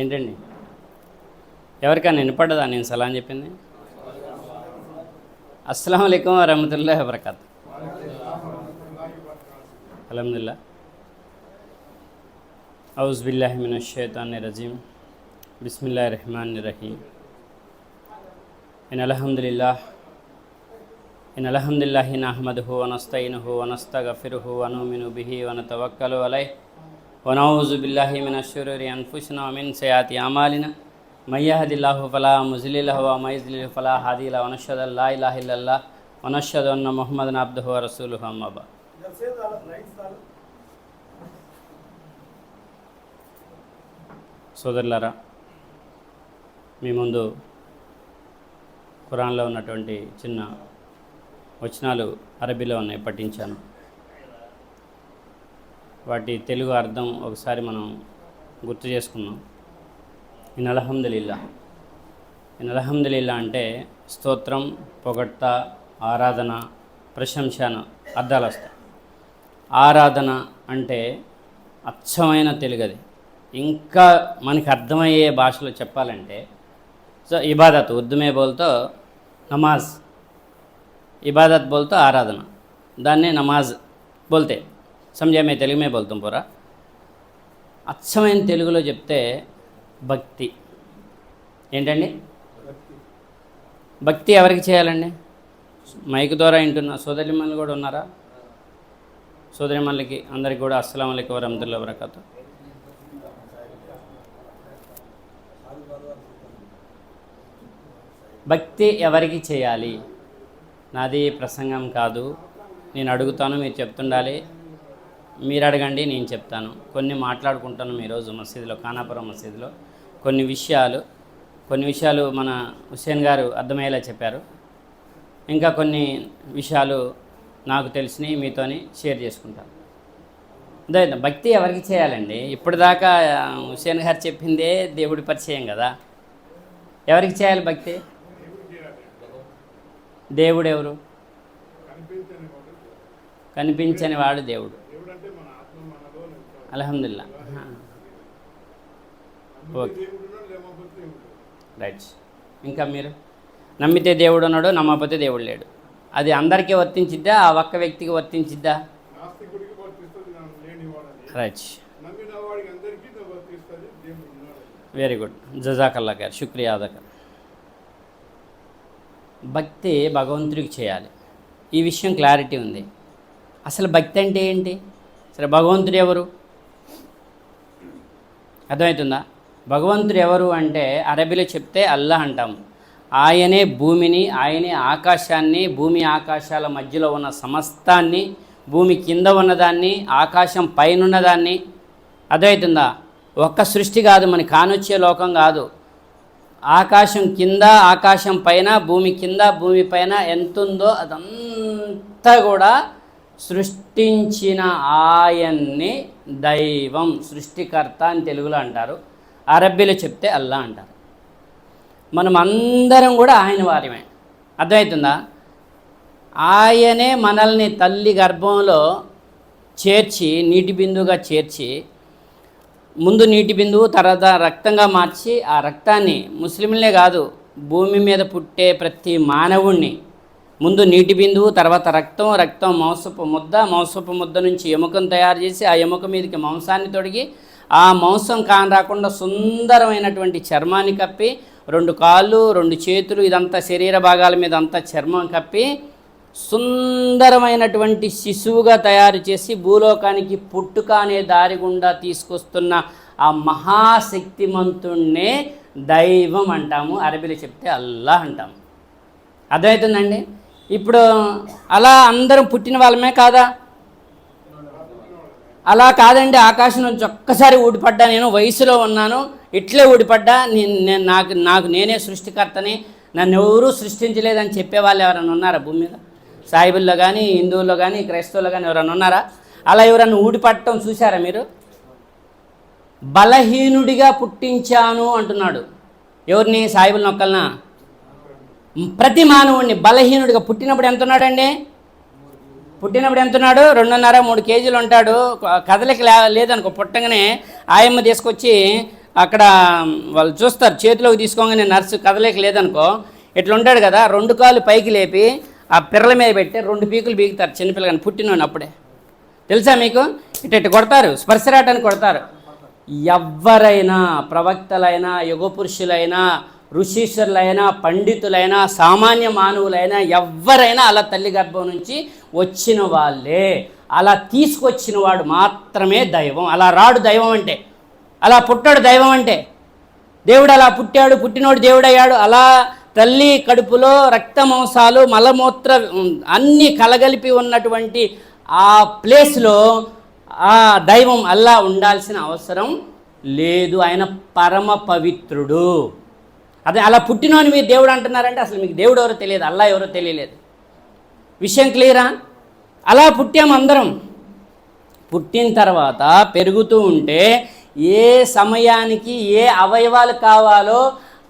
ఏంటండి? ఎవరికైనా వినపడ్డదా నేను సలాం చెప్పింది? అస్సలం అయికం వరహమతుల్లా వబర్కాత్. అలహదుల్లా ఔజ్ బిల్లాహి మిన షైతాన్ రజీం బిస్మిల్లా రెహమాన్ రహీం ఇన్ అల్హమ్దుల్లాహ్ ఇన్ అల్హమ్దుల్లాహి నహ్మదుహు హు అను వనుమిను బిహి వనతవక్కలు అలై వనౌజు బిల్లాహి మిన షురూరి అన్ఫుసినా మిన్ సయాతి అమాలిన فلا هادي له. మైజ్లిల్ ఫలా హాదీలా వనషద్ లా الله ونشهد వనషద్ محمدا عبده ورسوله. రసూలుహు بعد. సోదరులారా మీ ముందు ఖురాన్లో ఉన్నటువంటి చిన్న వచనాలు అరబీలో ఉన్నాయి పఠించాను. వాటి తెలుగు అర్థం ఒకసారి మనం గుర్తు చేసుకున్నాం ఇన్ అలహమ్దులిల్లా. ఇన్ అలహమ్దులిల్లా అంటే స్తోత్రం పొగట్ట ఆరాధన ప్రశంసన అర్థాలు వస్తాయి. ఆరాధన అంటే అచ్చమైన తెలుగది. ఇంకా మనకి అర్థమయ్యే భాషలో చెప్పాలంటే సో ఇబాదత్ ఉద్దుమే బోల్తో నమాజ్. ఇబాదత్ బోల్తో ఆరాధన. దాన్నే నమాజ్ బోల్తే. సమజా మే తెలుగు మే బోల్తాం పోరా? అచ్చమైన తెలుగులో చెప్తే భక్తి. ఏంటండి? భక్తి ఎవరికి చేయాలండి? మైక్ ద్వారా వింటున్న. సోదరిమణులు కూడా ఉన్నారా? సోదరిమణులకి అందరికి కూడా అస్సలం అయికం వరహతుల్లా వరకతు భక్తి ఎవరికి చేయాలి? నాది ప్రసంగం కాదు. నేను అడుగుతాను మీరు చెప్తుండాలి. మీరు అడగండి నేను చెప్తాను. కొన్ని మాట్లాడుకుంటాను ఈరోజు మసీదులో ఖానాపురం మసీదులో. కొన్ని విషయాలు కొన్ని విషయాలు మన హుస్సేన్ గారు అర్థమయ్యేలా చెప్పారు. ఇంకా కొన్ని విషయాలు నాకు తెలిసినవి మీతోని షేర్ చేసుకుంటాను అదే భక్తి ఎవరికి చేయాలండి? ఇప్పటిదాకా హుస్సేన్ గారు చెప్పిందే దేవుడి పరిచయం కదా. ఎవరికి చేయాలి భక్తి? దేవుడు ఎవరు కనిపించని వాడు దేవుడు. అల్హమ్దుల్లా ఓకే. రైట్. ఇంకా మీరు? నమ్మితే దేవుడు ఉన్నాడు నమ్మకపోతే దేవుడు లేడు. అది అందరికీ వర్తించిద్దా? ఆ ఒక్క వ్యక్తికి వర్తించిద్దా? రైట్. Very good. జజాకల్లా గారు శుక్రియా అదక భక్తి భగవంతుడికి చేయాలి. ఈ విషయం క్లారిటీ ఉంది. అసలు భక్తి అంటే ఏంటి? సరే భగవంతుడు ఎవరు? అర్థమవుతుందా? భగవంతుడు ఎవరు అంటే అరబీలో చెప్తే అల్లాహ్ అంటాము. ఆయనే భూమిని ఆయనే ఆకాశాన్ని భూమి ఆకాశాల మధ్యలో ఉన్న సమస్తాన్ని భూమి కింద ఉన్నదాన్ని ఆకాశం పైన ఉన్నదాన్ని అర్థమవుతుందా? ఒక్క సృష్టి కాదు మన కానొచ్చే లోకం కాదు. ఆకాశం కింద ఆకాశం పైన భూమి కింద భూమి పైన ఎంతుందో అదంతా కూడా సృష్టించిన ఆయన్ని దైవం సృష్టికర్త అని తెలుగులో అంటారు. అరబ్బీలో చెప్తే అల్లా అంటారు. మనం అందరం కూడా ఆయన వారిమే. అర్థమవుతుందా? ఆయనే మనల్ని తల్లి గర్భంలో చేర్చి నీటి బిందువుగా చేర్చి ముందు నీటి బిందువు తర్వాత రక్తంగా మార్చి ఆ రక్తాన్ని ముస్లింలే కాదు భూమి మీద పుట్టే ప్రతి మానవుణ్ణి ముందు నీటి బిందువు తర్వాత రక్తం రక్తం మాంసపు ముద్ద మాంసపు ముద్ద నుంచి ఎముకను తయారు చేసి ఆ ఎముక మీదకి మాంసాన్ని తొడిగి ఆ మాంసం కాని రాకుండా సుందరమైనటువంటి చర్మాన్ని కప్పి రెండు కాళ్ళు రెండు చేతులు ఇదంతా శరీర భాగాల మీద అంతా చర్మం కప్పి సుందరమైనటువంటి శిశువుగా తయారు చేసి భూలోకానికి పుట్టుక అనే దారి గుండా తీసుకొస్తున్న ఆ మహాశక్తిమంతుణ్ణే దైవం అంటాము. అరబీలో చెప్తే అల్లాహ్ అంటాము. అర్థమవుతుందండి? ఇప్పుడు అలా అందరం పుట్టిన వాళ్ళమే కాదా? అలా కాదండి ఆకాశం నుంచి ఒక్కసారి ఊడిపడ్డా నేను వయసులో ఉన్నాను ఇట్లే ఊడిపడ్డా నేను నాకు నాకు నేనే సృష్టికర్తని నన్ను ఎవరూ సృష్టించలేదని చెప్పేవాళ్ళు ఎవరైనా ఉన్నారా భూమి మీద? సాయిబుల్లో కానీ హిందువుల్లో కానీ క్రైస్తవుల్లో కానీ ఎవరైనా ఉన్నారా? అలా ఎవరైనా ఊడిపడటం చూసారా మీరు? బలహీనుడిగా పుట్టించాను అంటున్నాడు. ఎవరిని? సాయిబుల్ నొక్కలనా? ప్రతి మానవుడిని బలహీనుడిగా పుట్టినప్పుడు ఎంత ఉన్నాడండి పుట్టినప్పుడు ఎంత ఉన్నాడు రెండున్నర మూడు కేజీలు ఉంటాడు. కదలిక లేదనుకో పుట్టగానే ఆయమ్మ తీసుకొచ్చి అక్కడ వాళ్ళు చూస్తారు చేతిలోకి తీసుకోగానే నర్సు కదలిక లేదనుకో ఇట్లా ఉంటాడు కదా రెండు కాళ్ళు పైకి లేపి ఆ పిర్రల మీద పెట్టి రెండు పీకులు బీగుతారు చిన్నపిల్లగాని పుట్టినోని అప్పుడే. తెలుసా మీకు? ఇటు ఇటు కొడతారు స్పర్శరాటాన్ని కొడతారు. ఎవ్వరైనా ప్రవక్తలైనా యుగ పురుషులైనా ఋషీశ్వరులైనా పండితులైనా సామాన్య మానవులైనా ఎవ్వరైనా అలా తల్లి గర్భం నుంచి వచ్చిన వాళ్ళే. అలా తీసుకొచ్చిన వాడు మాత్రమే దైవం. అలా రాడు దైవం అంటే. అలా పుట్టాడు దైవం అంటే. దేవుడు అలా పుట్టాడు పుట్టినోడు దేవుడయ్యాడు. అలా తల్లి కడుపులో రక్త మాంసాలు మలమూత్ర అన్నీ కలగలిపి ఉన్నటువంటి ఆ ప్లేస్లో ఆ దైవం అల్లా ఉండాల్సిన అవసరం లేదు. ఆయన పరమ పవిత్రుడు. అదే అలా పుట్టినోని మీరు దేవుడు అంటున్నారంటే అసలు మీకు దేవుడు ఎవరో తెలియదు అల్లా ఎవరో తెలియలేదు. విషయం క్లియరా? అలా పుట్టాము అందరం. పుట్టిన తర్వాత పెరుగుతూ ఉంటే ఏ సమయానికి ఏ అవయవాలు కావాలో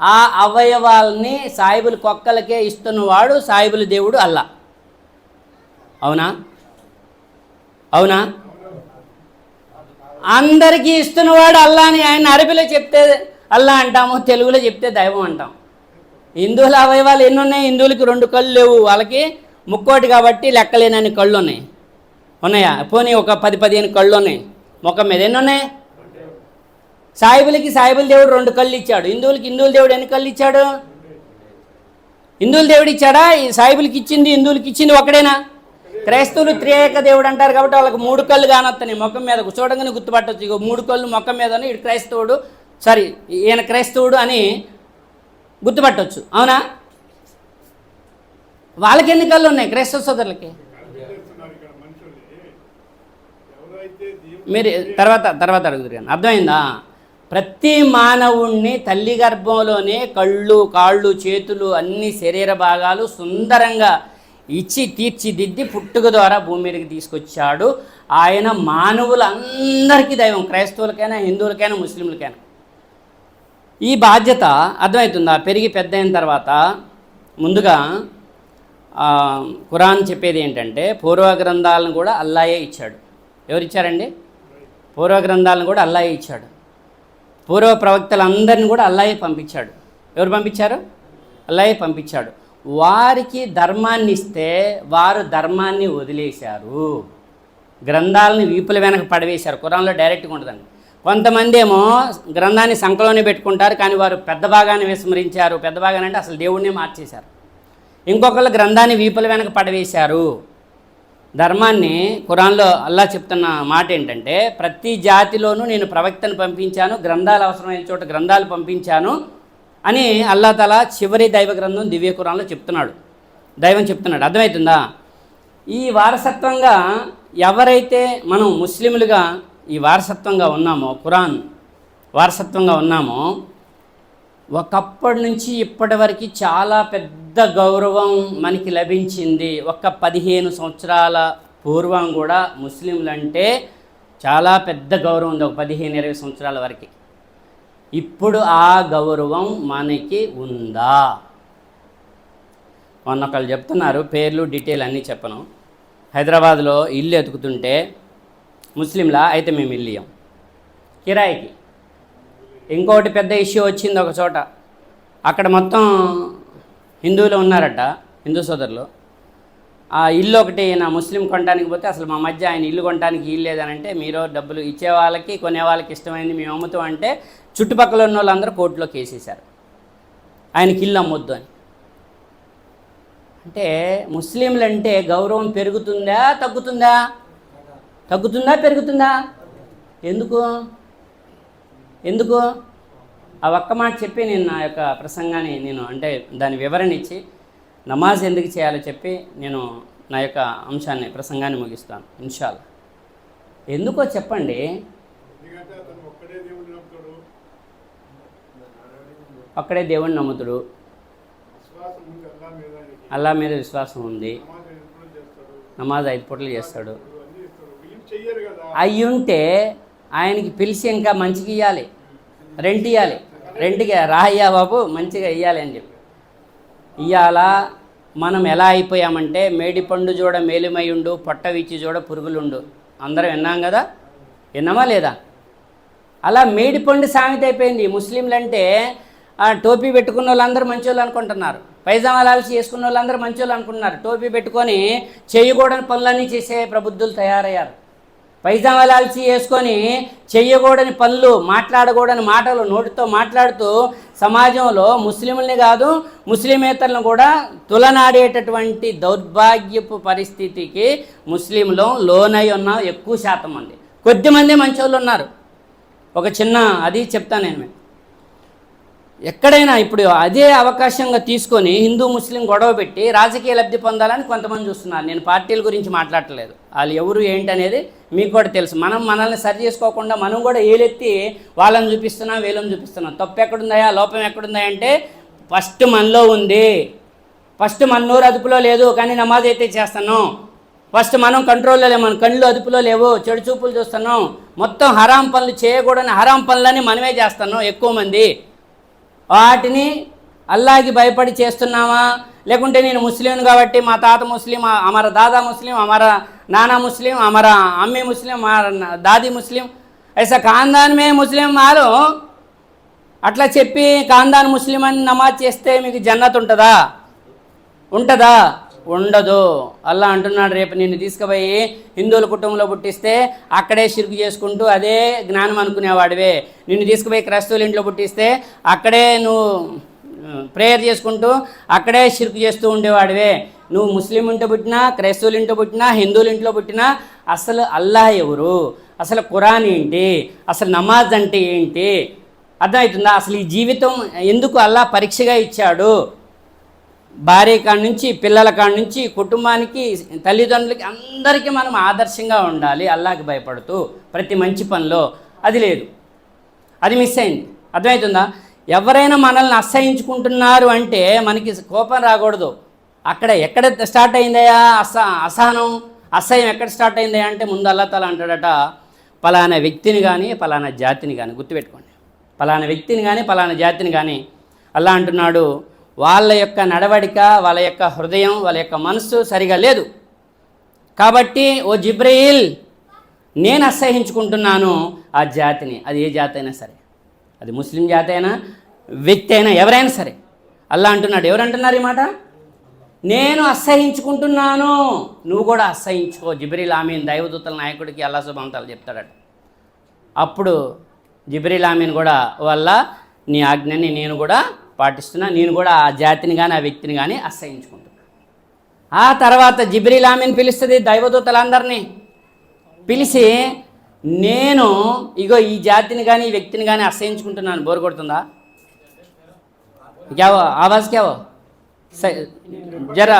ఆ అవయవాల్ని సాయిబుల కొక్కలకే ఇస్తున్నవాడు సాయిబుల దేవుడు అల్లా. అవునా? అవునా? అందరికీ ఇస్తున్నవాడు అల్లా అని ఆయన అరబిలో చెప్తే అల్లా అంటాము తెలుగులో చెప్తే దైవం అంటాం. హిందువుల అవయవాలు ఎన్ని ఉన్నాయి హిందువులకి రెండు కళ్ళు లేవు. వాళ్ళకి ముక్కోటి కాబట్టి లెక్కలేనని కళ్ళు ఉన్నాయి? ఉన్నాయా పోనీ ఒక పది పదిహేను కళ్ళు ఉన్నాయి ముఖం మీద ఎన్ని ఉన్నాయి సాయిబులకి సాయిబుల దేవుడు రెండు కళ్ళు ఇచ్చాడు. హిందువులకి హిందువుల దేవుడు ఎన్ని కళ్ళు ఇచ్చాడు? హిందువుల దేవుడు ఇచ్చాడా? ఈ సాయిబులకి ఇచ్చింది హిందువులకి ఇచ్చింది ఒకడేనా క్రైస్తవులు త్రియేక దేవుడు అంటారు కాబట్టి వాళ్ళకి మూడు కళ్ళు కానొస్తున్నాయి ముఖం మీద చూడంగానే గుర్తుపట్టవచ్చు ఇగో మూడు కళ్ళు ముఖం మీద ఇటు క్రైస్తవుడు సారీ ఈయన క్రైస్తవుడు అని గుర్తుపట్టవచ్చు అవునా? వాళ్ళకి ఎన్ని కళ్ళు ఉన్నాయి క్రైస్తవ సోదరులకి? మీరు తర్వాత తర్వాత అడుగుతారు కానీ. అర్థమైందా? ప్రతి మానవుణ్ణి తల్లి గర్భంలోనే కళ్ళు కాళ్ళు చేతులు అన్ని శరీర భాగాలు సుందరంగా ఇచ్చి తీర్చిదిద్ది పుట్టుక ద్వారా భూమి మీదకి తీసుకొచ్చాడు. ఆయన మానవులందరికీ దైవం. క్రైస్తవులకైనా హిందువులకైనా ముస్లింలకైనా. ఈ బాధ్యత అర్థమవుతుందా? పెరిగి పెద్ద అయిన తర్వాత ముందుగా ఖురాన్ చెప్పేది ఏంటంటే పూర్వ గ్రంథాలను కూడా అల్లాయే ఇచ్చాడు. ఎవరిచ్చారండి? పూర్వ గ్రంథాలను కూడా అల్లాయే ఇచ్చాడు. పూర్వ ప్రవక్తలందరిని కూడా అల్లాయే పంపించాడు. ఎవరు పంపించారు? అల్లాయే పంపించాడు. వారికి ధర్మాన్ని ఇస్తే వారు ధర్మాన్ని వదిలేశారు. గ్రంథాలని వీపుల వెనక పడవేశారు. కురాన్లో డైరెక్ట్గా ఉండదండి కొంతమంది ఏమో గ్రంథాన్ని సంకలోనే పెట్టుకుంటారు కానీ వారు పెద్ద భాగాన్ని విస్మరించారు. పెద్ద భాగాన్ని అంటే అసలు దేవుడినే మార్చేశారు. ఇంకొకళ్ళు గ్రంథాన్ని వీపుల వెనక పడవేశారు. ధర్మాన్ని కురాన్లో అల్లా చెప్తున్న మాట ఏంటంటే ప్రతి జాతిలోనూ నేను ప్రవక్తను పంపించాను గ్రంథాలు అవసరమైన చోట గ్రంథాలు పంపించాను అని అల్లా తల చివరి దైవ గ్రంథం దివ్య కురాన్లో చెప్తున్నాడు. దైవం చెప్తున్నాడు. అర్థమవుతుందా? ఈ వారసత్వంగా ఎవరైతే మనం ముస్లింలుగా ఈ వారసత్వంగా ఉన్నామో ఖురాన్ వారసత్వంగా ఉన్నామో ఒకప్పటి నుంచి ఇప్పటి వరకు చాలా పెద్ద గౌరవం మనకి లభించింది. ఒక పదిహేను సంవత్సరాల పూర్వం కూడా ముస్లింలంటే చాలా పెద్ద గౌరవం ఉంది ఒక పదిహేను ఇరవై సంవత్సరాల వరకు. ఇప్పుడు ఆ గౌరవం మనకి ఉందా? మొన్న ఒకళ్ళు చెప్తున్నారు పేర్లు డీటెయిల్ అన్నీ చెప్పను. హైదరాబాద్లో ఇల్లు ఎతుకుతుంటే ముస్లింలా అయితే మేము ఇల్లు ఇయ్యం కిరాయికి. ఇంకోటి పెద్ద ఇష్యూ వచ్చింది ఒక చోట. అక్కడ మొత్తం హిందువులు ఉన్నారట హిందూ సోదరులు. ఆ ఇల్లు ఒకటి నా ముస్లిం కొనడానికి పోతే అసలు మా మధ్య ఆయన ఇల్లు కొనడానికి ఇల్లు లేదనంటే మీరు డబ్బులు ఇచ్చే వాళ్ళకి కొనే వాళ్ళకి ఇష్టమైంది మేము అమ్ముతాం అంటే చుట్టుపక్కల ఉన్న వాళ్ళందరూ కోర్టులో కేసేశారు ఆయనకి ఇల్లు అమ్మొద్దు అని. అంటే ముస్లింలు అంటే గౌరవం పెరుగుతుందా తగ్గుతుందా? తగ్గుతుందా పెరుగుతుందా? ఎందుకు? ఎందుకు? ఆ ఒక్క మాట చెప్పి నేను నా యొక్క ప్రసంగాన్ని నేను అంటే దాని వివరణ ఇచ్చి నమాజ్ ఎందుకు చేయాలో చెప్పి నేను నా యొక్క అంశాన్ని ప్రసంగాన్ని ముగిస్తాను ఇన్షాల్ ఎందుకో చెప్పండి. ఎందుకంటే అతను ఒక్కడే దేవుడు నమ్ముతాడు. అల్లా మీద విశ్వాసం ఉంది. నమాజ్ ఐదు పూటలు చేస్తాడు అన్నీ ఇస్తాడు వీళ్ళు చెయ్యరు కదా అయ్యుంటే ఆయనకి పిలిచి ఇంకా మంచిగా ఇవ్వాలి రెంట్ ఇవ్వాలి రెంట్కి రాయ్యా బాబు మంచిగా ఇవ్వాలి అని చెప్పి. ఇవాళ మనం ఎలా అయిపోయామంటే మేడి పండు చూడ మేలిమయుండు పొట్ట విచ్చి చూడ పురుగులుండు అందరం విన్నాం కదా? విన్నామా లేదా? అలా మేడిపండు సామెత అయిపోయింది. ముస్లింలు అంటే ఆ, టోపీ పెట్టుకున్న వాళ్ళందరూ మంచోళ్ళు అనుకుంటున్నారు. పైజామాలాల్సి చేసుకున్న వాళ్ళందరూ మంచోళ్ళు అనుకుంటున్నారు. టోపీ పెట్టుకొని చేయకూడని పనులన్నీ చేసే ప్రబుద్ధులు తయారయ్యారు. పైజామాలాల్సి వేసుకొని చెయ్యకూడని పనులు మాట్లాడకూడని మాటలు నోటితో మాట్లాడుతూ సమాజంలో ముస్లింల్ని కాదు ముస్లిమేతరులను కూడా తులనాడేటటువంటి దౌర్భాగ్యపు పరిస్థితికి ముస్లింలు లోనై ఉన్న ఎక్కువ శాతం మంది కొద్దిమంది మంచోళ్ళు ఉన్నారు ఒక చిన్న అది చెప్తాను నేను మీకు. ఎక్కడైనా ఇప్పుడు అదే అవకాశంగా తీసుకొని హిందూ ముస్లిం గొడవ పెట్టి రాజకీయ లబ్ధి పొందాలని కొంతమంది చూస్తున్నారు. నేను పార్టీల గురించి మాట్లాడట్లేదు. వాళ్ళు ఎవరు ఏంటి అనేది మీకు కూడా తెలుసు. మనం మనల్ని సరి చేసుకోకుండా మనం కూడా ఏలెత్తి వాళ్ళని చూపిస్తున్నాం వీళ్ళని చూపిస్తున్నాం. తప్పు ఎక్కడుందయా లోపం ఎక్కడుందా అంటే ఫస్ట్ మనలో ఉంది. ఫస్ట్ మన నోరు అదుపులో లేదు కానీ నమాజ్ అయితే చేస్తాను ఫస్ట్ మనం కంట్రోల్లో లేము మన కళ్ళు అదుపులో లేవు చెడు చూపులు చూస్తున్నాం. మొత్తం హరాం పనులు చేయకూడని హరాం పనులని మనమే చేస్తున్నాం ఎక్కువ మంది. వాటిని అల్లాకి భయపడి చేస్తున్నావా? లేకుంటే నేను ముస్లిం కాబట్టి మా తాత ముస్లిం అమర దాదా ముస్లిం అమర నానా ముస్లిం అమర అమ్మి ముస్లిం మా దాది ముస్లిం. అయితే ఖాన్దాన్ మే ముస్లిం మారు అట్లా చెప్పి ఖాన్దాన్ ముస్లిం అని నమాజ్ చేస్తే మీకు జన్నత్ ఉంటుందా? ఉంటుందా? ఉండదు. అల్లా అంటున్నాడు రేపు నిన్ను తీసుకుపోయి హిందువుల కుటుంబంలో పుట్టిస్తే అక్కడే షిరుకు చేసుకుంటూ అదే జ్ఞానం అనుకునేవాడివే. నిన్ను తీసుకుపోయి క్రైస్తవుల ఇంట్లో పుట్టిస్తే అక్కడే నువ్వు ప్రేయర్ చేసుకుంటూ అక్కడే షిరుకు చేస్తూ ఉండేవాడివే. నువ్వు ముస్లిం ఇంట్లో పుట్టినా క్రైస్తవుల ఇంట్లో పుట్టినా హిందువుల ఇంట్లో పుట్టినా అసలు అల్లాహ్ ఎవరు? అసలు ఖురాన్ ఏంటి? అసలు నమాజ్ అంటే ఏంటి? అర్థమవుతుందా? అసలు ఈ జీవితం ఎందుకు అల్లా పరీక్షగా ఇచ్చాడు? భార్య కాడ నుంచి పిల్లల కాడ నుంచి కుటుంబానికి తల్లిదండ్రులకి అందరికీ మనం ఆదర్శంగా ఉండాలి అల్లాకి భయపడుతూ ప్రతి మంచి పనిలో. అది లేదు. అది మిస్ అయింది. అర్థమవుతుందా ఎవరైనా మనల్ని అసహించుకుంటున్నారు అంటే మనకి కోపం రాకూడదు. అక్కడ ఎక్కడ స్టార్ట్ అయిందయా అస అసహనం అసహ్యం ఎక్కడ స్టార్ట్ అయిందయా అంటే ముందు అల్లతల అంటాడట పలానా వ్యక్తిని కానీ పలానా జాతిని కానీ గుర్తుపెట్టుకోండి. పలానా వ్యక్తిని కానీ పలానా జాతిని కానీ అల్లా అంటున్నాడు. వాళ్ళ యొక్క నడవడిక వాళ్ళ యొక్క హృదయం వాళ్ళ యొక్క మనస్సు సరిగా లేదు. కాబట్టి ఓ జిబ్రయిల్ నేను అసహించుకుంటున్నాను ఆ జాతిని. అది ఏ జాతి అయినా సరే. అది ముస్లిం జాతి అయినా వ్యక్తి అయినా ఎవరైనా సరే. అల్లా అంటున్నాడు. ఎవరు అంటున్నారు ఈ మాట? నేను అసహించుకుంటున్నాను నువ్వు కూడా అసహించుకో. జిబ్రీల్ ఆమీన్ దైవదూతల నాయకుడికి అల్లా శుభాంతాలు చెప్తాడట. అప్పుడు జిబ్రీల్ ఆమీన్ కూడా వల్ల నీ ఆజ్ఞని నేను కూడా పాటిస్తున్నా. నేను కూడా ఆ జాతిని కానీ ఆ వ్యక్తిని కానీ అసహించుకుంటున్నాను ఆ తర్వాత జిబ్రీల్ ఆమెను పిలుస్తుంది దైవదూతలందరినీ. పిలిచి నేను ఇగో ఈ జాతిని కానీ ఈ వ్యక్తిని కానీ అసహించుకుంటున్నాను. బోర్ కొడుతుందా? క్యావో ఆవాజ్ క్యావో జరా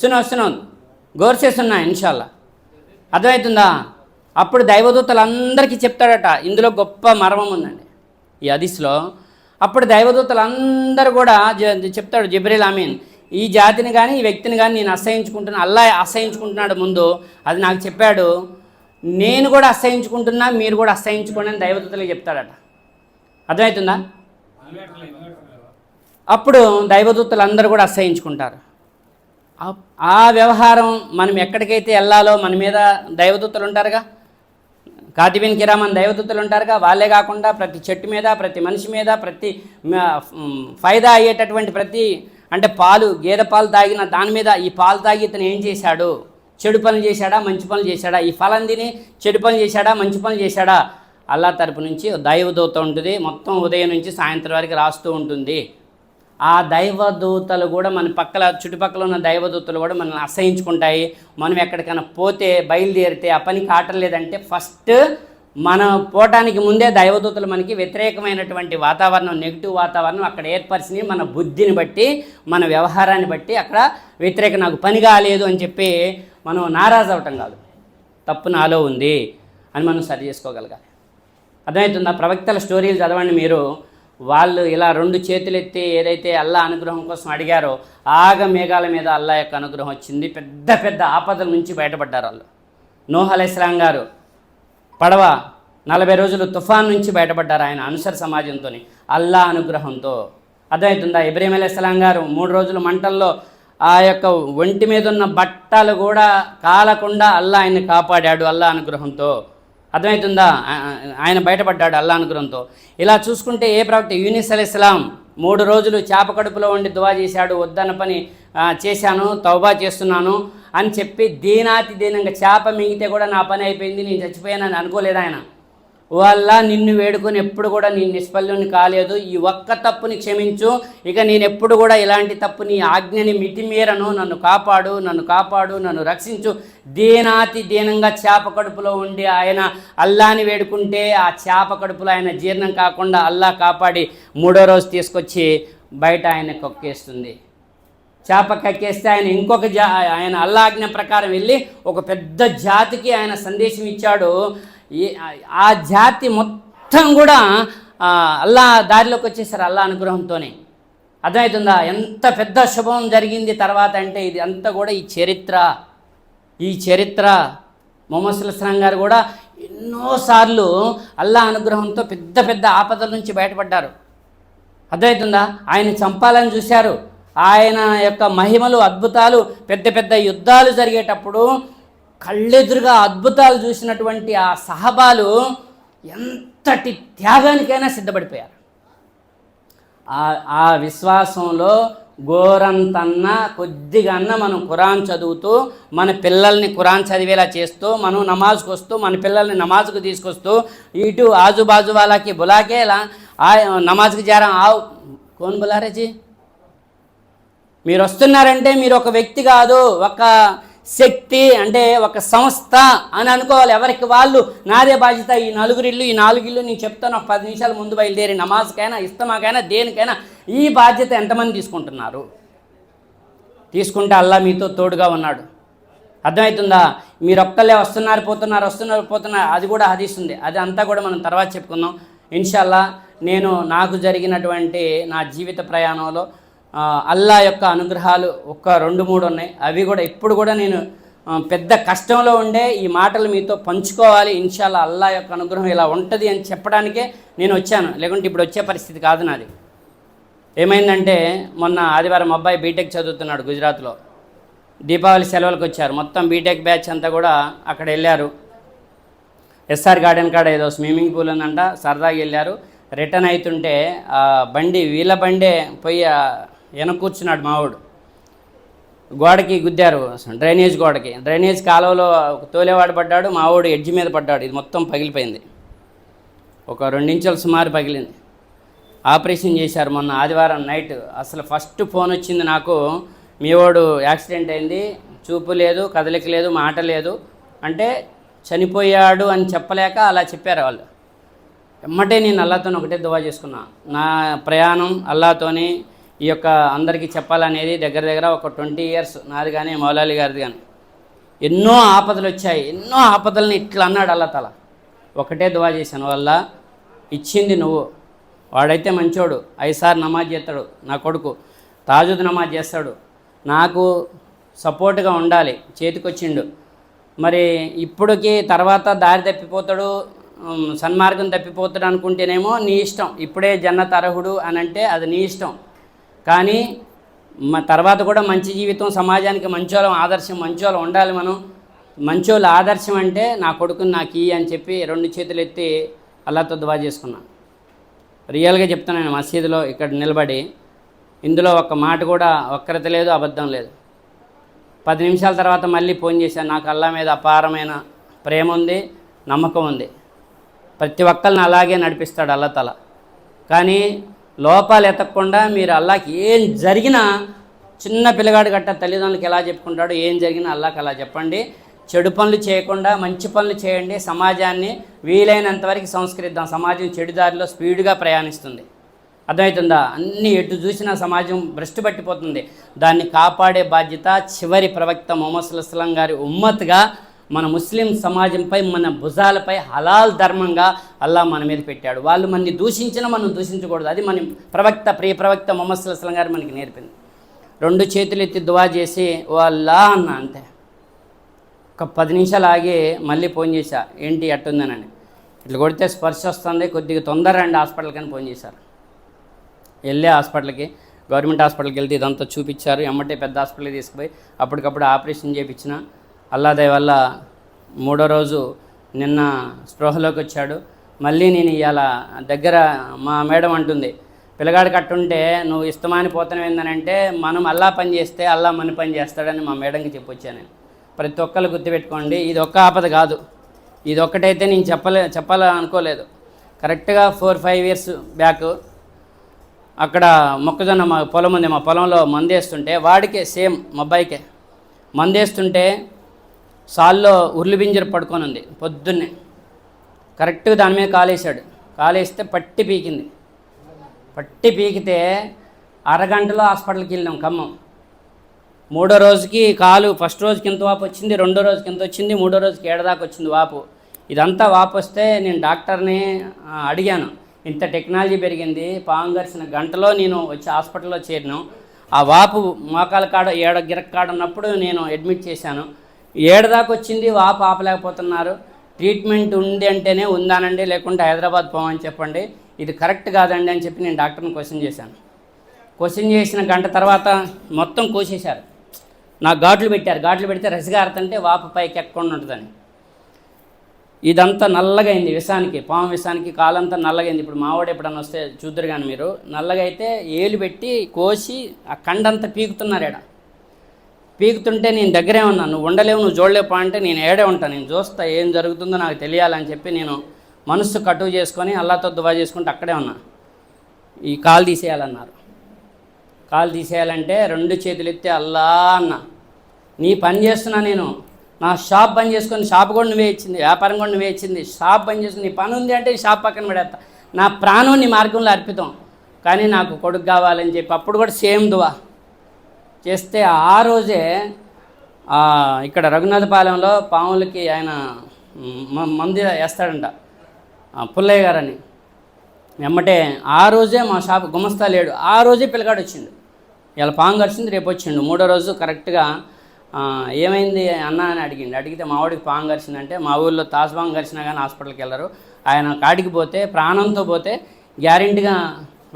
సునో సునో గోర్సేసున్నా ఇన్షాల్లా. అర్థమవుతుందా అప్పుడు దైవదూతలు అందరికీ చెప్తాడట ఇందులో గొప్ప మర్మం ఉందండి. ఈ అదిస్లో అప్పుడు దైవదూతలు అందరూ కూడా చెప్తాడు జిబ్రీల్ అమీన్ ఈ జాతిని కానీ ఈ వ్యక్తిని కానీ నేను అసహించుకుంటున్నా అల్లా అసహించుకుంటున్నాడు ముందు. అది నాకు చెప్పాడు నేను కూడా అసహించుకుంటున్నా మీరు కూడా అసహించుకోండి అని దైవదూతలకు చెప్తాడట. అర్థమవుతుందా? అప్పుడు దైవదూతలు అందరూ కూడా అసహించుకుంటారు. ఆ వ్యవహారం మనం ఎక్కడికైతే వెళ్ళాలో మన మీద దైవదూతలు ఉంటారుగా? కాతిబిన్ కిరామన్ దైవదూతలు ఉంటారుగా వాళ్ళే కాకుండా ప్రతి చెట్టు మీద ప్రతి మనిషి మీద ప్రతి ఫైదా అయ్యేటటువంటి ప్రతి అంటే పాలు గేదె పాలు తాగిన దాని మీద ఈ పాలు తాగి ఇతను ఏం చేశాడు? చెడు పనులు చేశాడా? మంచి పనులు చేశాడా? ఈ ఫలం తిని చెడు పనులు చేశాడా? మంచి పనులు చేశాడా? అల్లా తరపు నుంచి దైవదూత ఉంటుంది. మొత్తం ఉదయం నుంచి సాయంత్రం వరకు రాస్తూ ఉంటుంది. ఆ దైవదూతలు కూడా మన పక్కల చుట్టుపక్కల ఉన్న దైవదూతలు కూడా మనల్ని అసహించుకుంటాయి మనం ఎక్కడికైనా పోతే బయలుదేరితే ఆ పని కావట్లేదంటే ఫస్ట్ మనం పోవటానికి ముందే దైవదూతలు మనకి వ్యతిరేకమైనటువంటి వాతావరణం నెగిటివ్ వాతావరణం అక్కడ ఏర్పరిచిని మన బుద్ధిని బట్టి మన వ్యవహారాన్ని బట్టి అక్కడ వ్యతిరేక నాకు పని కాలేదు అని చెప్పి మనం నారాజు అవటం కాదు. తప్పు నాలో ఉంది అని మనం సరి చేసుకోగలగాలి. అర్థమవుతుందా? ప్రవక్తల స్టోరీలు చదవండి మీరు. వాళ్ళు ఇలా రెండు చేతులు ఎత్తి ఏదైతే అల్లా అనుగ్రహం కోసం అడిగారో ఆగ మేఘాల మీద అల్లా యొక్క అనుగ్రహం వచ్చింది. పెద్ద పెద్ద ఆపదల నుంచి బయటపడ్డారు వాళ్ళు. నూహ్ అలైస్లాం గారు పడవ నలభై రోజులు తుఫాన్ నుంచి బయటపడ్డారు ఆయన అనుసర సమాజంతో అల్లా అనుగ్రహంతో. అర్థమవుతుందా? ఇబ్రహీం అలైస్లాం గారు మూడు రోజులు మంటల్లో ఆ యొక్క ఒంటి మీద ఉన్న బట్టలు కూడా కాలకుండా అల్లా ఆయన్ని కాపాడాడు అల్లా అనుగ్రహంతో. అర్థమవుతుందా? ఆయన బయటపడ్డాడు అల్లా అనుగ్రహంతో. ఇలా చూసుకుంటే ఏ ప్రవక్త యూనిస్ అలీ ఇస్లాం మూడు రోజులు చేప కడుపులో ఉండి దువా చేశాడు వద్దన్న పని చేశాను తౌబా చేస్తున్నాను అని చెప్పి దీనాతి దీనంగా చేప మింగితే కూడా నా పని అయిపోయింది నేను చచ్చిపోయానని అనుకోలేదు ఆయన? వల్ల నిన్ను వేడుకొని ఎప్పుడు కూడా నీ నిష్ఫల్యుని కాలేదు. ఈ ఒక్క తప్పుని క్షమించు. ఇక నేను ఎప్పుడు కూడా ఇలాంటి తప్పు నీ ఆజ్ఞని మితిమీరను. నన్ను కాపాడు నన్ను కాపాడు నన్ను రక్షించు. దీనాతి దీనంగా చేప కడుపులో ఉండి ఆయన అల్లాని వేడుకుంటే ఆ చేప కడుపులో ఆయన జీర్ణం కాకుండా అల్లా కాపాడి మూడో రోజు తీసుకొచ్చి బయట ఆయన కొక్కేస్తుంది. చేప కక్కేస్తే ఆయన ఇంకొక జా ఆయన అల్లాజ్ఞ ప్రకారం వెళ్ళి ఒక పెద్ద జాతికి ఆయన సందేశం ఇచ్చాడు. ఆ జాతి మొత్తం కూడా అల్లా దారిలోకి వచ్చేసారు అల్లా అనుగ్రహంతోనే. అర్థమవుతుందా? ఎంత పెద్ద శుభం జరిగింది తర్వాత అంటే ఇది అంతా కూడా ఈ చరిత్ర. ఈ చరిత్ర. మొహమ్మద్ సుల్లాం గారు కూడా ఎన్నోసార్లు అల్లా అనుగ్రహంతో పెద్ద పెద్ద ఆపదల నుంచి బయటపడ్డారు. అర్థమవుతుందా? ఆయన చంపాలని చూశారు. ఆయన యొక్క మహిమలు అద్భుతాలు పెద్ద పెద్ద యుద్ధాలు జరిగేటప్పుడు కళ్ళెదురుగా అద్భుతాలు చూసినటువంటి ఆ సహబాలు ఎంతటి త్యాగానికైనా సిద్ధపడిపోయారు. ఆ ఆ విశ్వాసంలో గోరంతన్న కొద్దిగా అన్న మనం ఖురాన్ చదువుతూ మన పిల్లల్ని ఖురాన్ చదివేలా చేస్తూ మనం నమాజ్కి వస్తూ మన పిల్లల్ని నమాజ్కు తీసుకొస్తూ ఇటు ఆజుబాజు వాళ్ళకి బులాకేలా ఆ నమాజ్కి చేరా ఆవు కోన్ బులారేజీ? మీరు వస్తున్నారంటే మీరు ఒక వ్యక్తి కాదు ఒక శక్తి అంటే ఒక సంస్థ అని అనుకోవాలి. ఎవరికి వాళ్ళు? నాదే బాధ్యత. ఈ నలుగురిల్లు ఈ నాలుగిల్లు నేను చెప్తాను. ఒక పది నిమిషాలు ముందు బయలుదేరి నమాజ్కైనా ఇస్తమాకైనా దేనికైనా ఈ బాధ్యత ఎంతమంది తీసుకుంటున్నారు? తీసుకుంటే అల్లా మీతో తోడుగా ఉన్నాడు. అర్థమవుతుందా? మీరు ఒక్కళ్ళే వస్తున్నారు పోతున్నారు వస్తున్నారు పోతున్నారు. అది కూడా హదీస్ అది అంతా కూడా మనం తర్వాత చెప్పుకుందాం. ఇన్షాల్లా నేను నాకు జరిగినటువంటి నా జీవిత ప్రయాణంలో అల్లా యొక్క అనుగ్రహాలు ఒక్క రెండు మూడు ఉన్నాయి. అవి కూడా ఇప్పుడు కూడా నేను పెద్ద కష్టంలో ఉండే ఈ మాటలు మీతో పంచుకోవాలి. ఇన్షాల్లా అల్లా యొక్క అనుగ్రహం ఇలా ఉంటుంది అని చెప్పడానికే నేను వచ్చాను. లేకుంటే ఇప్పుడు వచ్చే పరిస్థితి కాదు నాది. ఏమైందంటే మొన్న ఆదివారం అబ్బాయి బీటెక్ చదువుతున్నాడు గుజరాత్లో. దీపావళి సెలవులకు వచ్చారు. మొత్తం బీటెక్ బ్యాచ్ అంతా కూడా అక్కడ వెళ్ళారు. ఎస్ఆర్ గార్డెన్ కాడ ఏదో స్విమ్మింగ్ పూల్ ఉందంట సరదాగా వెళ్ళారు. రిటర్న్ అవుతుంటే బండి వీళ్ళ బండే పోయి ఆ వెనక కూర్చున్నాడు మావాడు. గోడకి గుద్దారు డ్రైనేజ్ గోడకి. డ్రైనేజ్ కాలువలో ఒక తోలేవాడు పడ్డాడు మావాడు ఎడ్జ్ మీద పడ్డాడు. ఇది మొత్తం పగిలిపోయింది. ఒక రెండించెలు సుమారు పగిలింది. ఆపరేషన్ చేశారు మొన్న ఆదివారం నైట్. అసలు ఫస్ట్ ఫోన్ వచ్చింది నాకు మీ వాడు యాక్సిడెంట్ అయింది చూపు లేదు కదలిక లేదు మాట లేదు. అంటే చనిపోయాడు అని చెప్పలేక అలా చెప్పారు వాళ్ళు. ఎమ్మటే నేను అల్లాతో ఒకటే దువా చేసుకున్నా. నా ప్రయాణం అల్లాతోని ఈ యొక్క అందరికీ చెప్పాలనేది దగ్గర దగ్గర ఒక ట్వంటీ ఇయర్స్ నాది కానీ మౌలాలి గారిది కానీ. ఎన్నో ఆపదలు వచ్చాయి ఎన్నో ఆపదల్ని ఇట్లా అన్నాడు అల్లా తల. ఒకటే దువా చేశాను వల్ల ఇచ్చింది నువ్వు. వాడైతే మంచోడు ఐసార్ నమాజ్ చేస్తాడు నా కొడుకు తాజుద్ నమాజ్ చేస్తాడు. నాకు సపోర్ట్గా ఉండాలి చేతికొచ్చిండు. మరి ఇప్పటికి తర్వాత దారి తప్పిపోతాడు సన్మార్గం తప్పిపోతాడు అనుకుంటేనేమో నీ ఇష్టం. ఇప్పుడే జన్న తరహుడు అని అంటే అది నీ ఇష్టం. కానీ తర్వాత కూడా మంచి జీవితం సమాజానికి మంచోళం ఆదర్శం మంచోళం ఉండాలి మనం. మంచోళ్ళ ఆదర్శం అంటే నా కొడుకుని నాకు ఈ అని చెప్పి రెండు చేతులు ఎత్తి అల్లాతో దువా చేసుకున్నాను రియల్గా చెప్తున్నాను మసీదులో ఇక్కడ నిలబడి. ఇందులో ఒక్క మాట కూడా వక్రత లేదు అబద్ధం లేదు. పది నిమిషాల తర్వాత మళ్ళీ ఫోన్ చేశాను నాకు అల్లా మీద అపారమైన ప్రేమ ఉంది నమ్మకం ఉంది. ప్రతి ఒక్కరిని అలాగే నడిపిస్తాడు అల్లతల కానీ లోపాలు ఎతకకుండా మీరు అల్లాకి ఏం జరిగినా చిన్న పిల్లగాడు గట్ట తల్లిదండ్రులకు ఎలా చెప్పుకుంటాడో ఏం జరిగినా అల్లాకి అలా చెప్పండి. చెడు పనులు చేయకుండా మంచి పనులు చేయండి. సమాజాన్ని వీలైనంత వరకు సంస్కరిద్దాం. సమాజం చెడు దారిలో స్పీడ్గా ప్రయాణిస్తుంది. అర్థమవుతుందా? అన్ని ఎటు చూసినా సమాజం భ్రష్టు పట్టిపోతుంది. దాన్ని కాపాడే బాధ్యత చివరి ప్రవక్త మొహమ్మద్ సుల్లాం గారి ఉమ్మత్గా మన ముస్లిం సమాజంపై మన భుజాలపై హలాల్ ధర్మంగా అల్లా మన మీద పెట్టాడు. వాళ్ళు మనని దూషించినా మనం దూషించకూడదు. అది మన ప్రవక్త ప్రియ ప్రవక్త మొహమ్మద్ సుల్లాం గారు మనకి నేర్పింది. రెండు చేతులు ఎత్తి దువా చేసి వాళ్ళా అన్న అంతే. ఒక పది నిమిషాలు ఆగి మళ్ళీ ఫోన్ చేశా. ఏంటి ఎట్టుందనని ఇట్లా కొడితే స్పర్శ వస్తుంది. కొద్దిగా తొందర రండి హాస్పిటల్కి అని ఫోన్ చేశారు. వెళ్ళే హాస్పిటల్కి గవర్నమెంట్ హాస్పిటల్కి వెళ్తే ఇదంతా చూపించారు. ఎమ్మటే పెద్ద హాస్పిటల్కి తీసుకుపోయి అప్పటికప్పుడు ఆపరేషన్ చేయించిన అల్లాదయ వల్ల మూడో రోజు నిన్న స్పృహలోకి వచ్చాడు. మళ్ళీ నేను ఇవాళ దగ్గర మా మేడం అంటుంది పిల్లగాడు కట్టుంటే నువ్వు ఇష్టమాని పోతనం ఏందనంటే మనం అల్లా పని చేస్తే అల్లా మన పని చేస్తాడని మా మేడంకి చెప్పొచ్చాను నేను. ప్రతి ఒక్కరు గుర్తుపెట్టుకోండి ఇది ఒక్క ఆపద కాదు. ఇది ఒక్కటైతే నేను చెప్పలే చెప్పాలనుకోలేదు కరెక్ట్గా ఫోర్ ఫైవ్ ఇయర్స్ బ్యాక్ అక్కడ మొక్కజొన్న మా పొలం ఉంది మా పొలంలో మందేస్తుంటే వాడికే సేమ్ మా అబ్బాయికే. మందేస్తుంటే సాల్లో ఉర్లి బింజర పడుకొని ఉంది పొద్దున్నే. కరెక్ట్గా దాని మీద కాలేశాడు. కాలేస్తే పట్టి పీకింది. పట్టి పీకితే అరగంటలో హాస్పిటల్కి వెళ్ళాం ఖమ్మం. మూడో రోజుకి కాలు ఫస్ట్ రోజుకి కింద వాపు వచ్చింది రెండో రోజుకి కింద వచ్చింది మూడో రోజుకి ఏడదాకా వచ్చింది వాపు. ఇదంతా వాపు వస్తే నేను డాక్టర్ని అడిగాను. ఇంత టెక్నాలజీ పెరిగింది పాము గరిసిన గంటలో నేను వచ్చి హాస్పిటల్లో చేరినాం. ఆ వాపు మోకాల కాడ ఏడ గిరక్ కాడ ఉన్నప్పుడు నేను అడ్మిట్ చేశాను. ఏడదాకా వచ్చింది వాపు ఆపలేకపోతున్నారు. ట్రీట్మెంట్ ఉంది అంటేనే ఉందానండి లేకుంటే హైదరాబాద్ పోమని చెప్పండి. ఇది కరెక్ట్ కాదండి అని చెప్పి నేను డాక్టర్ని క్వశ్చన్ చేశాను. క్వశ్చన్ చేసిన గంట తర్వాత మొత్తం కోసేశారు. నాకు ఘాట్లు పెట్టారు. ఘాట్లు పెడితే రసిగారుతుంటే వాపు పైకి ఎక్కకుండా ఉంటుందని. ఇదంతా నల్లగైంది విషానికి పాము విషానికి కాలంతా నల్లగైంది ఇప్పుడు మావాడు ఎప్పుడన్నా వస్తే చూద్దరు కానీ మీరు. నల్లగా అయితే ఏలు పెట్టి కోసి ఆ కండంతా పీకుతున్నారు ఇక్కడ పీకుతుంటే నేను దగ్గరే ఉన్నాను నువ్వు ఉండలేవు నువ్వు చూడలేవు అంటే నేను ఏడే ఉంటాను నేను చూస్తా ఏం జరుగుతుందో నాకు తెలియాలని చెప్పి నేను మనస్సు కటువు చేసుకొని అల్లాతో దువా చేసుకుంటూ అక్కడే ఉన్నా. ఈ కాలు తీసేయాలన్నారు. కాలు తీసేయాలంటే రెండు చేతులు ఎత్తే అల్లా అన్న. నీ పని చేస్తున్నా నేను. నా షాప్ పని చేసుకొని షాప్ కూడా నువ్వే ఇచ్చింది వ్యాపారం కూడా నువ్వే ఇచ్చింది. షాప్ పని చేసుకుని నీ పని ఉంది అంటే షాప్ పక్కన పెడతా నా ప్రాణం నీ మార్గంలో అర్పితం. కానీ నాకు కొడుకు కావాలని చెప్పి అప్పుడు కూడా సేమ్ దువా. చేస్తే ఆ రోజే ఇక్కడ రఘునాథపాలెంలో పాములకి ఆయన మంది వేస్తాడంట పుల్లయ్య గారని. వెమ్మటే ఆ రోజే మా షాప్ గుమస్తా లేడు. ఆ రోజే పిల్లగాడు వచ్చిండు. ఇలా పాము కరిచింది రేపు వచ్చిండు. మూడో రోజు కరెక్ట్గా ఏమైంది అన్న అని అడిగిండు. అడిగితే మా వాడికి పాము గరిచిందంటే మా ఊళ్ళో తాజ్బాంగ్ కరిచినా కానీ హాస్పిటల్కి వెళ్ళరు. ఆయన కాడికి పోతే ప్రాణంతో పోతే గ్యారెంటీగా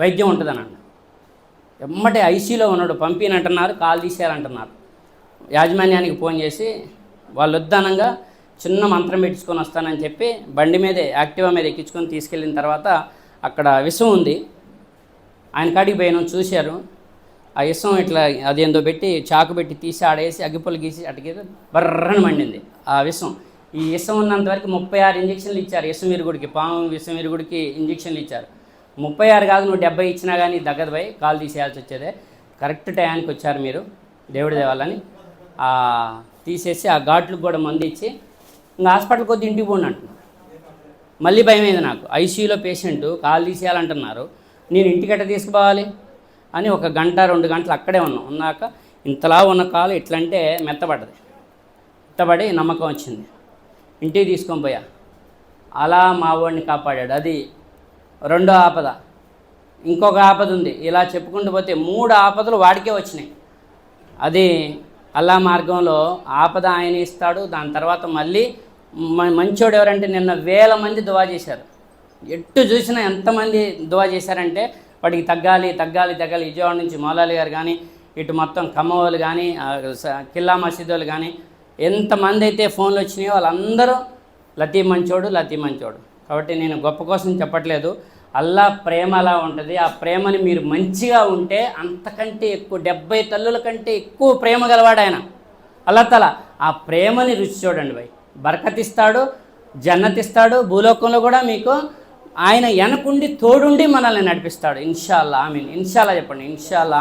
వైద్యం ఉంటుందనండి ఎమ్మటే ఐసీలో ఉన్నాడు పంపినంటున్నారు కాల్ తీసేయాలంటున్నారు. యాజమాన్యానికి ఫోన్ చేసి వాళ్ళు వద్దనంగా చిన్న మంత్రం పెట్టించుకొని వస్తానని చెప్పి బండి మీదే యాక్టివా మీద ఎక్కించుకొని తీసుకెళ్ళిన తర్వాత అక్కడ విషం ఉంది. ఆయన కాడికి పోయిన చూశారు. ఆ విషం ఇట్లా అదేందో పెట్టి చాకు పెట్టి తీసి ఆడేసి అగ్గిపుల్ల గీసి అటుకి బర్రని మండింది ఆ విషం. ఈ విషం ఉన్నంత వరకు ముప్పై ఆరు ఇంజక్షన్లు ఇచ్చారు. విషం విరుగుడికి పాము విషం విరుగుడికి ఇంజక్షన్లు ఇచ్చారు. ముప్పై ఆరు కాదు నువ్వు డెబ్బై ఇచ్చినా కానీ దగ్గర పోయి కాల్ తీసేయాల్సి వచ్చేదే. కరెక్ట్ టయానికి వచ్చారు మీరు దేవుడి దేవాలని తీసేసి ఆ ఘాట్లకు కూడా మంది ఇచ్చి ఇంకా హాస్పిటల్కి వద్దు ఇంటికి పోండి అంటున్నారు. మళ్ళీ భయం అయింది నాకు. ఐసీయూలో పేషెంట్ కాలు తీసేయాలంటున్నారు. నేను ఇంటికట్ట తీసుకుపోవాలి అని ఒక గంట రెండు గంటలు అక్కడే ఉన్నాం. ఉన్నాక ఇంతలా ఉన్న కాలు ఇట్లంటే మెత్తబడ్డది. మెత్తబడి నమ్మకం వచ్చింది. ఇంటికి తీసుకొని పోయా. అలా మా వాడిని కాపాడాడు. అది రెండో ఆపద. ఇంకొక ఆపద ఉంది. ఇలా చెప్పుకుంటూ పోతే మూడు ఆపదలు వాడికే వచ్చినాయి. అది అల్లా మార్గంలో ఆపద ఆయన ఇస్తాడు. దాని తర్వాత మళ్ళీ మంచోడు ఎవరంటే నిన్న వేల మంది దువా చేశారు. ఎట్టు చూసినా ఎంతమంది దువా చేశారంటే వాడికి తగ్గాలి తగ్గాలి తగ్గాలి. విజయవాడ నుంచి మౌలాలి గారు కానీ ఇటు మొత్తం కమ్మవాళ్ళు కానీ స- కిల్లా మసీద్ వాళ్ళు కానీ ఎంతమంది అయితే ఫోన్లు వచ్చినాయో వాళ్ళందరూ లతీ మంచోడు లతీ మంచోడు. కాబట్టి నేను గొప్ప కోసం చెప్పట్లేదు. అల్లా ప్రేమ అలా ఉంటుంది. ఆ ప్రేమని మీరు మంచిగా ఉంటే అంతకంటే ఎక్కువ డెబ్బై తల్లుల కంటే ఎక్కువ ప్రేమ గలవాడు ఆయన. అల్లా తల ఆ ప్రేమని రుచి చూడండి భయ్. బరకతిస్తాడు జన్నతిస్తాడు భూలోకంలో కూడా మీకు ఆయన వెనకుండి తోడుండి మనల్ని నడిపిస్తాడు. ఇన్షాల్లా ఐ మీన్ ఇన్షాల్లా చెప్పండి. ఇన్షాల్లా.